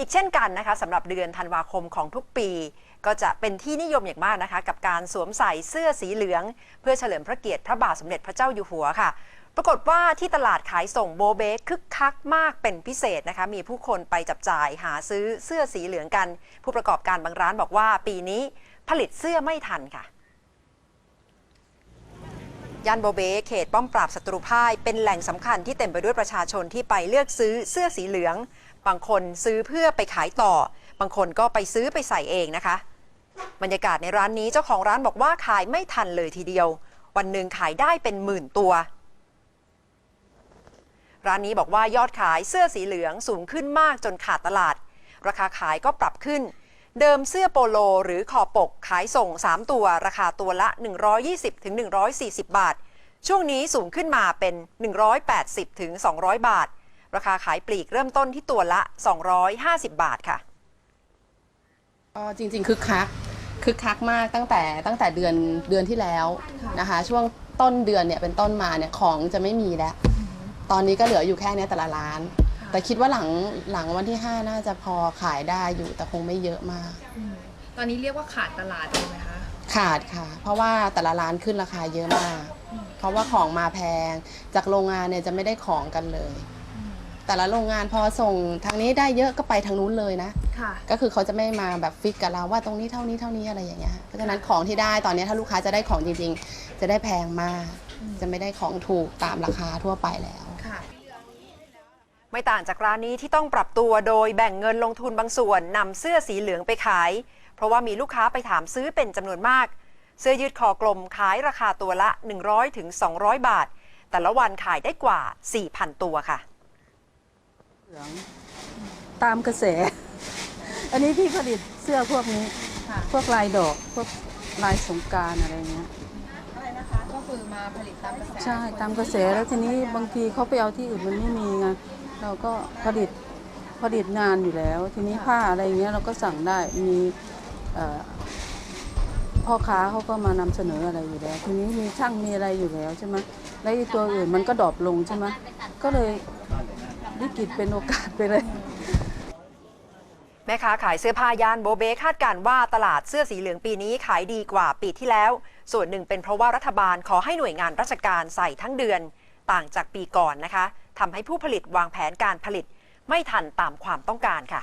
อีกเช่นกันนะคะสำหรับเดือนธันวาคมของทุกปี ก็จะเป็นที่นิยมอย่างมากนะคะ กับการสวมใส่เสื้อสีเหลือง เพื่อเฉลิมพระเกียรติพระบาทสมเด็จพระเจ้าอยู่หัวค่ะ ปรากฏว่าที่ตลาดขายส่งโบเบกคึกคักมากเป็นพิเศษนะคะ มีผู้คนไปจับจ่ายหาซื้อเสื้อสีเหลืองกัน ผู้ประกอบการบางร้านบอกว่า ปีนี้ผลิตเสื้อไม่ทันค่ะ ย่านโบเบเขตป้อมปราบศัตรูพ่ายเป็นแหล่งสำคัญที่เต็มไปด้วยประชาชนที่ไปเลือกซื้อเสื้อสีเหลือง บางคนซื้อเพื่อไปขายต่อ บางคนก็ไปซื้อไปใส่เองนะคะ บรรยากาศในร้านนี้เจ้าของร้านบอกว่าขายไม่ทันเลยทีเดียว วันหนึ่งขายได้เป็นหมื่นตัว ร้านนี้บอกว่ายอดขายเสื้อสีเหลืองสูงขึ้นมากจนขาดตลาด ราคาขายก็ปรับขึ้น เดิมเสื้อโปโลหรือคอปกขายส่ง 3 ตัวราคาตัวละ 120-140 บาท ช่วงนี้สูงขึ้นมาเป็น 180-200 บาท ราคาขายปลีกเริ่มต้นที่ตัวละ 250 บาทค่ะก็จริงๆคึกคักคึกคักมากตั้งแต่ตั้งแต่เดือนเดือนที่แล้วนะคะ ช่วงต้นเดือนเนี่ยเป็นต้นมาเนี่ยของจะไม่มีแล้ว ตอนนี้ก็เหลืออยู่แค่เนี้ยแต่ละร้าน แต่คิดว่าหลังหลังวันที่ 5 น่าจะพอขายได้อยู่แต่คงไม่เยอะมาก อืมตอนนี้เรียกว่าขาดตลาดเลยไหมคะ ขาดค่ะ เพราะว่าแต่ละร้านขึ้นราคาเยอะมากเพราะว่าของมาแพง จากโรงงานเนี่ยจะไม่ได้ของกันเลยแต่ละโรงงานพอส่งทางนี้ได้เยอะก็ไปทางนู้นเลยนะ ค่ะ ก็คือเขาจะไม่มาแบบฟิกกับเราว่าตรงนี้เท่านี้เท่านี้อะไรอย่างเงี้ยเพราะฉะนั้นของที่ได้ตอนนี้ถ้าลูกค้าจะได้ของจริงๆ จะได้แพงมาก จะไม่ได้ของถูกตามราคาทั่วไปแล้วค่ะ ไม่ต่างจากร้านนี้ที่ต้องปรับตัวโดยแบ่งเงินลงทุนบางส่วนนำเสื้อสีเหลืองไปขาย เพราะว่ามีลูกค้าไปถามซื้อเป็นจำนวนมาก เสื้อยืดคอกลมขายราคาตัวละ 100ถึง200 บาท แต่ละวันขายได้กว่า 4,000 ตัวค่ะเหลืองตามกระแส อันนี้พี่ผลิตเสื้อพวกนี้ค่ะพวกลายดอก พวกลายสงกรารอะไรเงี้ยอะไร นะคะ ก็คือมาผลิตตามกระแสใช่ตามกระแสแล้วทีนี้บางทีเขาไปเอาที่อื่นมันไม่มีไงเราก็ผลิตผลิตงานอยู่แล้ว ทีนี้ผ้าอะไรเงี้ยเราก็สั่งได้มีเอ่อพ่อค้าเขาก็มานำเสนออะไรอยู่แล้ว ทีนี้มีช่างมีอะไรอยู่แล้วใช่ไหมแล้วไอ้ตัวอื่นมันก็ดรอปลงใช่ไหมก็เลยวิกฤตเป็นโอกาสไปเลย แม่ค้าขายเสื้อผ้าย่านโบเบคาดการณ์ว่าตลาดเสื้อสีเหลืองปีนี้ขายดีกว่าปีที่แล้ว ส่วนหนึ่งเป็นเพราะว่ารัฐบาลขอให้หน่วยงานราชการใส่ทั้งเดือน ต่างจากปีก่อนนะคะทำให้ผู้ผลิตวางแผนการผลิต ไม่ทันตามความต้องการค่ะ